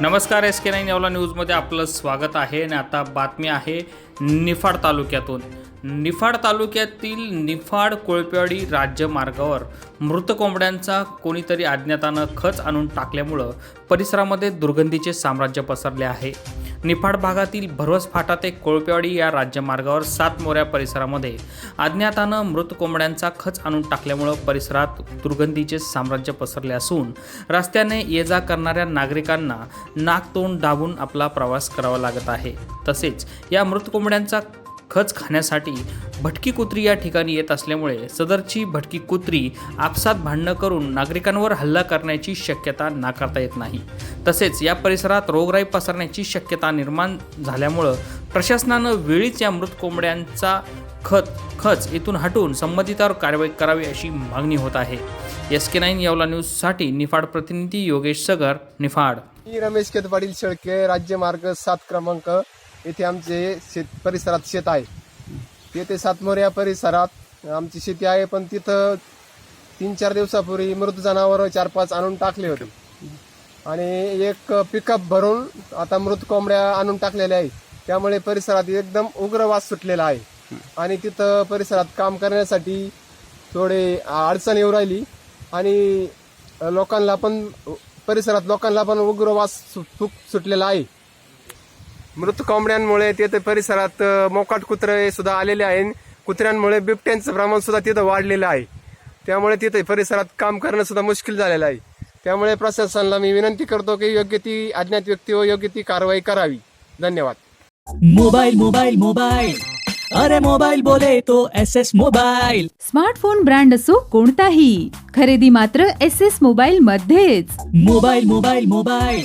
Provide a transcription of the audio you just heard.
नमस्कार S K nine यावला न्यूजमध्ये आपलं स्वागत आहे आणि आता बातमी आहे निफाड तालुक्यातून. निफाड तालुक्यातील निफाड कोळपेवाडी राज्य मार्गावर मृत कोंबड्यांचा कोणीतरी अज्ञातानं खच आणून टाकल्यामुळं परिसरामध्ये दुर्गंधीचे साम्राज्य पसरले आहे. निफाड भागातील भरवस फाटा ते कोळपेवाडी या राज्यमार्गावर सात मोऱ्या परिसरामध्ये अज्ञातानं मृत कोंबड्यांचा खच आणून टाकल्यामुळं परिसरात दुर्गंधीचे साम्राज्य पसरले असून रस्त्याने ये जा करणाऱ्या नागरिकांना नाक तोंड दाबून आपला प्रवास करावा लागत आहे. तसेच या मृत कोंबड्यांचा खच खाण्यासाठी भटकी कुत्री या ठिकाणी येत असल्यामुळे सदरची भटकी कुत्री आपसात भांडणं करून नागरिकांवर हल्ला करण्याची शक्यता नाकारता येत नाही. तसेच या परिसरात रोगराई पसरण्याची शक्यता निर्माण झाल्यामुळं प्रशासनानं वेळीच या मृत कोंबड्यांचा खत खच इथून हटवून संबंधितावर कारवाई करावी अशी मागणी होत आहे. एस के नाईन यावला न्यूजसाठी निफाड प्रतिनिधी योगेश सगर निफाड. मी रमेश केतपाटील शेळके राज्य मार्ग सात क्रमांक येथे आमचे शेत परिसरात शेत आहे. येथे सातमोर या परिसरात आमची शेती आहे पण तिथं तीन चार दिवसापूर्वी मृत जनावर चार पाच आणून टाकले होते. आणि एक पिकअप भरून आता मृत कोंबड्या आणून टाकलेल्या आहे त्यामुळे परिसरात एकदम उग्र वास सुटलेला आहे. आणि तिथं परिसरात काम करण्यासाठी थोडे अडचण येऊ राहिली. आणि लोकांना पण परिसरात लोकांना पण उग्र वास सुटलेला आहे. मृत कोंबड्यांमुळे तिथे परिसरात मोकाट कुत्रे सुद्धा आलेले आहे कुत्र्यांमुळे बिबट्यांचं प्रमाण सुद्धा तिथं वाढलेलं आहे. त्यामुळे तिथे परिसरात काम करणं सुद्धा मुश्किल झालेलं आहे. त्यामुळे प्रशासनाला मी विनंती करतो की योग्य ती अज्ञात व्यक्तीवर योग्य ती कारवाई करावी. धन्यवाद. मोबाइल मोबाइल मोबाइल अरे मोबाइल बोले तो S S mobile smartphone brand असो कोणताही खरेदी मात्र एस एस मोबाईल मध्येच मोबाइल मोबाइल मोबाइल